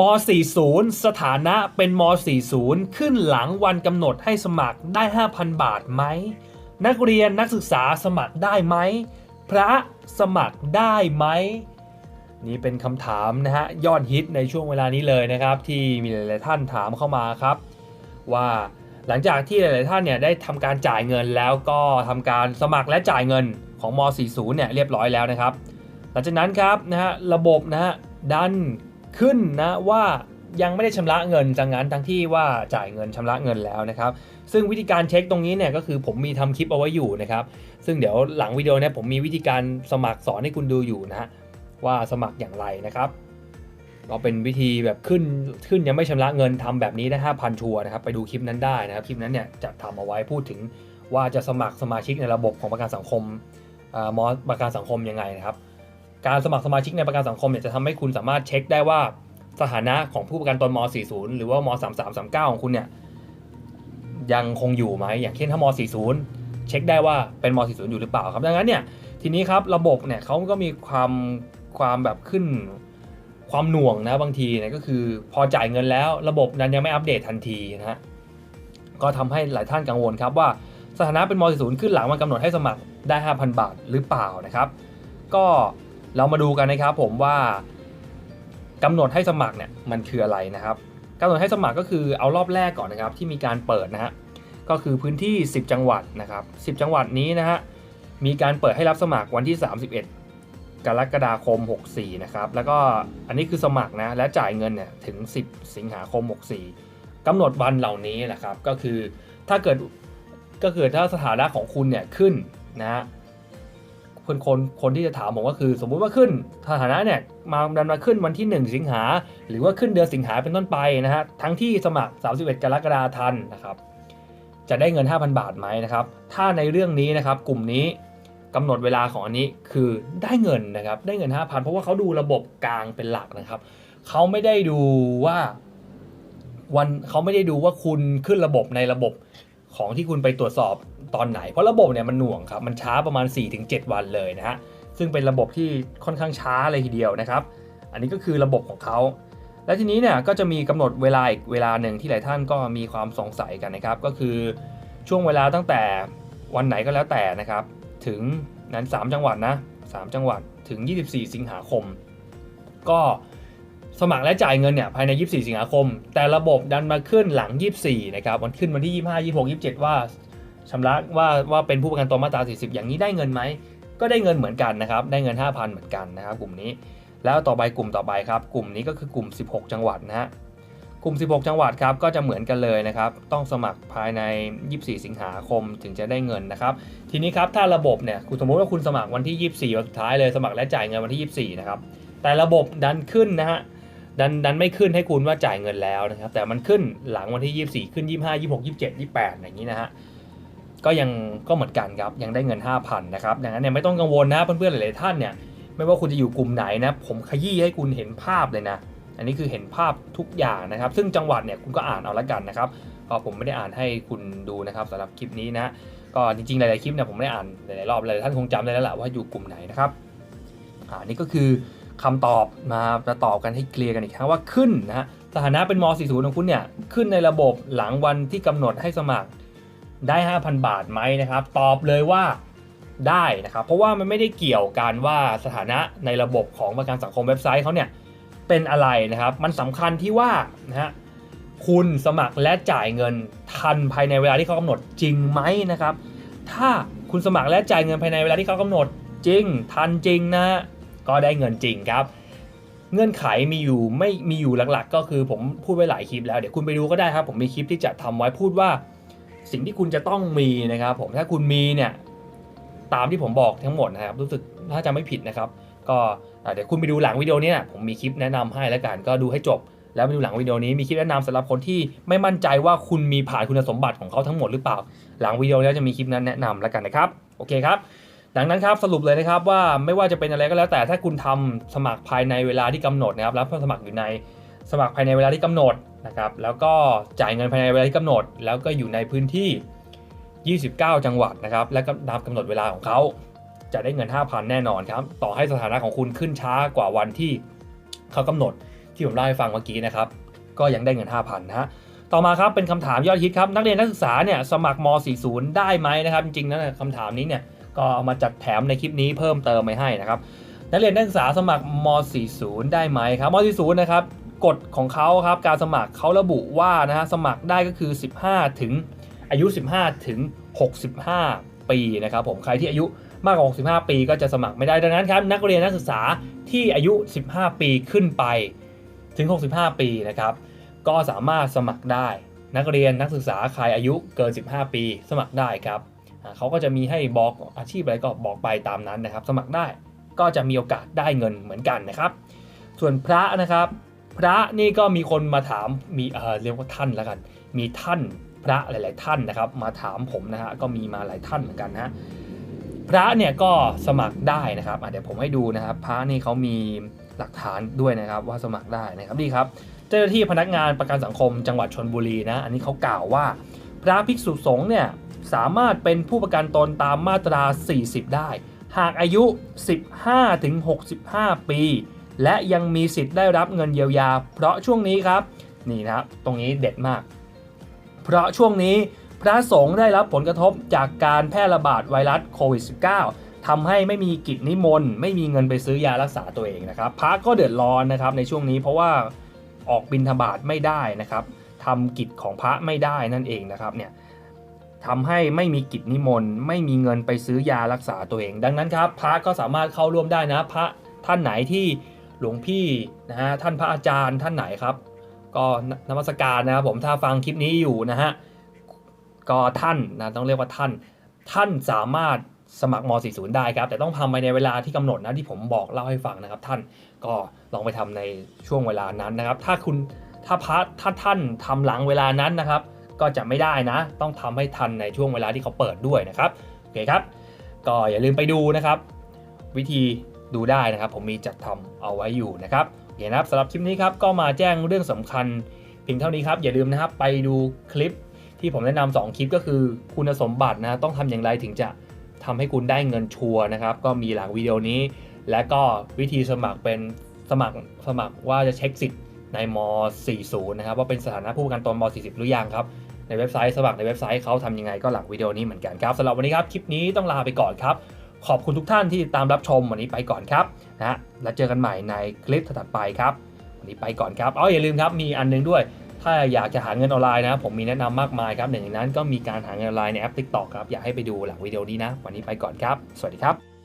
ม 40 สถานะเป็นม 40 ขึ้นหลังวันกำหนดให้สมัครได้ 5,000 บาทไหม นักเรียนนักศึกษาสมัครได้ไหม พระสมัครได้ไหม นี่เป็นคำถามนะฮะยอดฮิตในช่วงเวลานี้เลยนะครับ ที่มีหลาย ๆ ท่านถามเข้ามาครับ ว่าหลังจากที่หลาย ๆ ท่านเนี่ยได้ทำการจ่ายเงินแล้วก็ทำการสมัครและจ่ายเงินของม 40 เนี่ยเรียบร้อยแล้วนะครับ หลังจากนั้นครับนะฮะระบบนะฮะดัน ขึ้นนะว่ายังไม่ได้ชำระเงินจังงั้นทั้งที่ว่าจ่ายเงินชำระเงินแล้วนะครับ ซึ่งวิธีการเช็คตรงนี้เนี่ยก็คือผมมีทำคลิปเอาไว้อยู่นะครับ ซึ่งเดี๋ยวหลังวิดีโอเนี่ยผมมีวิธีการสมัครสอนให้คุณดูอยู่นะฮะว่าสมัครอย่างไรนะครับก็เป็นวิธีแบบขึ้นขึ้นยังไม่ชำระเงินทำแบบนี้ได้ห้าพันชัวนะครับไปดูคลิปนั้นได้นะครับคลิปนั้นเนี่ยจะทำเอาไว้พูดถึงว่าจะสมัครสมาชิกในระบบของประกันสังคมอ่ามอประกันสังคมยังไงนะครับ การสมัครสมาชิกในประกันสังคมเนี่ยจะทำให้คุณสามารถเช็คได้ว่าสถานะของผู้ประกันตนม 40 หรือว่าม3339 ของคุณเนี่ยยังคงอยู่ไหมอย่างเช่นถ้าม 40 เช็คได้ว่าเป็นม 40 อยู่หรือเปล่าครับดังนั้นเนี่ยทีนี้ครับระบบเนี่ยเขาก็มีความความแบบขึ้นความหน่วงนะบางทีเนี่ยก็คือพอจ่ายเงินแล้ว ระบบนั้นยังไม่อัปเดตทันทีนะฮะก็ทำให้หลายท่านกังวลครับว่าสถานะเป็นม 40 ขึ้นหลังวันกำหนดให้สมัครได้ 5,000 บาทหรือเปล่านะครับ ก็ เรามาดูกันนะครับผมว่ากำหนดให้สมัครเนี่ยมันคืออะไรนะครับกำหนดให้สมัครก็คือเอารอบแรกก่อนนะครับที่มีการเปิดนะฮะก็คือพื้นที่ 10 จังหวัดนะครับ10 จังหวัดนี้นะฮะมีการเปิดให้รับสมัครวันที่ 31 กรกฎาคม 64 นะครับแล้วก็อันนี้คือสมัครนะและจ่ายเงินเนี่ยถึง 10 สิงหาคม 64กำหนดวันเหล่านี้แหละครับก็คือถ้าเกิดก็คือถ้าสถานะของคุณเนี่ยขึ้นนะ คนคนคนที่จะถามผมก็คือ สมมุติว่าขึ้นสถานะเนี่ยมาดันมาขึ้นวันที่ 1 สิงหา หรือว่าขึ้นเดือนสิงหาเป็นต้นไปนะฮะทั้งที่สมัคร 31 กรกฎาทันนะครับจะได้เงิน 5,000 บาทไหมนะครับ ถ้าในเรื่องนี้นะครับกลุ่มนี้กำหนดเวลาของอันนี้คือได้เงินนะครับได้เงิน 5,000 เพราะว่าเขาดูระบบกลางเป็นหลักนะครับเขาไม่ได้ดูว่าวันเขาไม่ได้ดูว่าคุณขึ้นระบบในระบบ ของที่คุณไปตรวจสอบตอนไหน เพราะระบบเนี่ยมันหน่วงครับ มันช้าประมาณ 4-7 วันเลยนะฮะ ซึ่งเป็นระบบที่ค่อนข้างช้าเลยทีเดียวนะครับ อันนี้ก็คือระบบของเขา และทีนี้เนี่ยก็จะมีกำหนดเวลาอีกเวลาหนึ่งที่หลายท่านก็มีความสงสัยกันนะครับ ก็คือช่วงเวลาตั้งแต่วันไหนก็แล้วแต่นะครับ ถึงนั้น 3 จังหวัดนะ 3 จังหวัดถึง 24 สิงหาคม ก็ สมัครและจ่ายเงินเนี่ยภายใน 24 สิงหาคม แต่ระบบดันมาขึ้นหลัง 24 นะครับมันขึ้นวันที่ 25 26 27 ว่าชำระว่าว่าเป็นผู้ประกันตนมาตรา 40 อย่างนี้ได้เงินไหม ก็ได้เงินเหมือนกันนะครับ ได้เงิน 5,000 เหมือนกันนะครับ กลุ่มนี้ แล้วต่อไปกลุ่มต่อไปครับ กลุ่มนี้ก็คือกลุ่ม 16 จังหวัดนะฮะ กลุ่ม 16 จังหวัดครับ ก็จะเหมือนกันเลยนะครับ ต้องสมัครภายใน 24 สิงหาคมถึงจะได้เงินนะครับ ทีนี้ครับถ้าระบบเนี่ย คุณสมมติว่าคุณสมัครวันที่ 24 วันสุดท้ายเลย สมัครและจ่ายเงินวันที่ 24 นะครับ แต่ระบบดันขึ้นนะฮะ ดันดันไม่ขึ้นให้คุณว่าจ่ายเงินแล้วนะครับ แต่มันขึ้นหลังวันที่ 24 ขึ้น 25 26 27 28 อย่างนี้นะฮะก็ยังก็เหมือนกันครับยังได้เงิน 5,000นะครับดังนั้นเนี่ยไม่ต้องกังวลนะเพื่อนๆหลายๆท่านเนี่ยไม่ว่าคุณจะอยู่กลุ่มไหนนะผมขยี้ให้คุณเห็นภาพเลยนะ อันนี้คือเห็นภาพทุกอย่างนะครับ ซึ่งจังหวัดเนี่ยคุณก็อ่านเอาละกันนะครับก็ผมไม่ได้อ่านให้คุณดูนะครับสำหรับคลิปนี้นะก็จริงๆหลายๆคลิปเนี่ยผมไม่ได้อ่านหลายๆรอบหลายๆท่านคงจำได้แล้วแหละว่าอยู่กลุ่มไหนนะครับอ่านี่ก็คือ คำตอบมาจะตอบกันให้เคลียร์กันอีกครั้งว่าขึ้นนะฮะสถานะเป็นม .40 ของคุณเนี่ยขึ้นในระบบหลังวันที่กำหนดให้สมัครได้ 5,000 บาทไหมนะครับ ตอบเลยว่าได้นะครับ เพราะว่ามันไม่ได้เกี่ยวกันว่าสถานะในระบบของประกันสังคมเว็บไซต์เขาเนี่ยเป็นอะไรนะครับ มันสำคัญที่ว่านะฮะคุณสมัครและจ่ายเงินทันภายในเวลาที่เขากำหนดจริงไหมนะครับ ถ้าคุณสมัครและจ่ายเงินภายในเวลาที่เขากำหนดจริง ทันจริงนะ ก็ได้เงินจริงครับ เงื่อนไขมีอยู่ไม่มีอยู่หลักๆ ก็คือผมพูดไว้หลายคลิปแล้วเดี๋ยวคุณไปดูก็ได้ครับ ผมมีคลิปที่จะทำไว้พูดว่า สิ่งที่คุณจะต้องมีนะครับ ผมถ้าคุณมีเนี่ยตามที่ผมบอกทั้งหมดนะครับ รู้สึกถ้าจะไม่ผิดนะครับ ก็เดี๋ยวคุณไปดูหลังวิดีโอนี้นะผมมีคลิปแนะนำให้แล้วกันก็ดูให้จบ แล้วไปดูหลังวิดีโอนี้มีคลิปแนะนำสำหรับคนที่ไม่มั่นใจว่าคุณมีผ่านคุณสมบัติของเขาทั้งหมดหรือเปล่า หลังวิดีโอนี้จะมีคลิปนั้นแนะนำแล้วกันนะครับ โอเคครับ ดังนั้นครับสรุปเลยนะครับว่าไม่ว่าจะเป็นอะไรก็แล้วแต่ถ้าคุณทำสมัครภายในเวลาที่กำหนดนะครับรับสมัครอยู่ในสมัครภายในเวลาที่กำหนดนะครับแล้วก็จ่ายเงินภายในเวลาที่กำหนด แล้วก็อยู่ในพื้นที่ 29 จังหวัดนะครับและก็นับกำหนดเวลาของเขาจะได้เงิน 5,000 แน่นอนครับ ต่อให้สถานะของคุณขึ้นช้ากว่าวันที่เขากำหนดที่ผมเล่าให้ฟังเมื่อกี้นะครับก็ยังได้เงิน 5,000 นะฮะต่อมาครับเป็นคำถามยอดฮิตครับนักเรียนนักศึกษาเนี่ยสมัครม .40 ได้ไหมนะครับจริงๆนะคำถามนี้เนี่ย ก็เอามาจัดแถมในคลิปนี้เพิ่มเติมไปให้นะครับนักเรียนนักศึกษาสมัครม .40 ได้ไหมครับม .40 นะครับกฎของเขาครับการสมัครเขาระบุว่านะฮะสมัครได้ก็คือ 15 ถึงอายุ 15 ถึง 65 ปีนะครับผมใครที่อายุมากกว่า 65 ปีก็จะสมัครไม่ได้ดังนั้นครับนักเรียนนักศึกษาที่อายุ 15 ปีขึ้นไปถึง 65 ปีนะครับก็สามารถสมัครได้ นักเรียนนักศึกษาใครอายุเกิน 15 ปี สมัครได้ครับ เขาก็จะมีให้บอกอาชีพอะไรก็บอกไปตามนั้นนะครับ สมัครได้ก็จะมีโอกาสได้เงินเหมือนกันนะครับ ส่วนพระนะครับ พระนี่ก็มีคนมาถามมีเออเรียกว่าท่านแล้วกัน มีท่านพระหลาย ๆ ท่านนะครับ มาถามผมนะฮะก็มีมาหลายท่านเหมือนกันนะพระเนี่ยก็สมัครได้นะครับเดี๋ยวผมให้ดูนะครับ พระนี่เขามีหลักฐานด้วยนะครับว่าสมัครได้นะครับนี่ครับเจ้าหน้าที่พนักงานประกันสังคมจังหวัดชนบุรีนะ อันนี้เขากล่าวว่า พระภิกษุสงฆ์เนี่ย สามารถเป็นผู้ประกันตนตามมาตรา 40 ได้ หากอายุ 15ถึง65 ปี และยังมีสิทธิ์ได้รับเงินเยียวยา เพราะช่วงนี้ครับ นี่นะครับตรงนี้เด็ดมาก เพราะช่วงนี้พระสงฆ์ได้รับผลกระทบจากการแพร่ระบาดไวรัสโควิด -19 ทำให้ไม่มีกิจนิมนต์ ไม่มีเงินไปซื้อยารักษาตัวเองนะครับ พระก็เดือดร้อนนะครับในช่วงนี้เพราะว่าออกบินทบาทไม่ได้นะครับทำกิจของพระไม่ได้นั่นเองนะครับเนี่ย ทำให้ไม่มีกิจนิมนต์ ไม่มีเงินไปซื้อยารักษาตัวเอง ดังนั้นครับพระก็สามารถเข้าร่วมได้นะ พระท่านไหนที่หลวงพี่นะฮะท่านพระอาจารย์ท่านไหนครับ ก็นมัสการนะครับผมถ้าฟังคลิปนี้อยู่นะฮะก็ท่านนะต้องเรียกว่าท่าน ท่านสามารถสมัครม .40 ได้ครับ แต่ต้องทำภายในเวลาที่กำหนดนะที่ผมบอกเล่าให้ฟังนะครับ ท่านก็ลองไปทำในช่วงเวลานั้นนะครับ ถ้าคุณถ้าพัถ้าท่านทำหลังเวลานั้นนะครับ ก็จะไม่ได้นะ ต้องทำให้ทันในช่วงเวลาที่เขาเปิดด้วยนะครับโอเคครับ ก็อย่าลืมไปดูนะครับ วิธีดูได้นะครับ ผมมีจัดทำเอาไว้อยู่นะครับโอเคนะครับสำหรับคลิปนี้ครับก็มาแจ้งเรื่องสำคัญเพียงเท่านี้ครับ อย่าลืมนะครับไปดูคลิปที่ผมแนะนำสองคลิปก็คือคุณสมบัตินะต้องทำอย่างไรถึงจะทำให้คุณได้เงินชัวร์นะครับ ก็มีหลังวิดีโอนี้ และก็วิธีสมัครเป็นสมัครสมัครว่าจะเช็คสิทธิ์ในม .40 นะครับ ว่าเป็นสถานะผู้ประกันตนม .40 หรือยังครับ ในเว็บไซต์สมัครในเว็บไซต์เขาทำยังไงก็หลังวิดีโอนี้เหมือนกันครับสำหรับวันนี้ครับคลิปนี้ต้องลาไปก่อนครับ ขอบคุณทุกท่านที่ตามรับชมวันนี้ไปก่อนครับนะฮะแล้วเจอกันใหม่ในคลิปถัดไปครับวันนี้ไปก่อนครับอ๋ออย่าลืมครับมีอันหนึงด้วย ถ้าอยากจะหาเงินออนไลน์นะผมมีแนะนำมากมายครับหนึ่งในนั้นก็มีการหาเงินออนไลน์ในแอป TikTok ครับอยากให้ไปดูหลังวิดีโอนี้นะ วันนี้ไปก่อนครับ สวัสดีครับ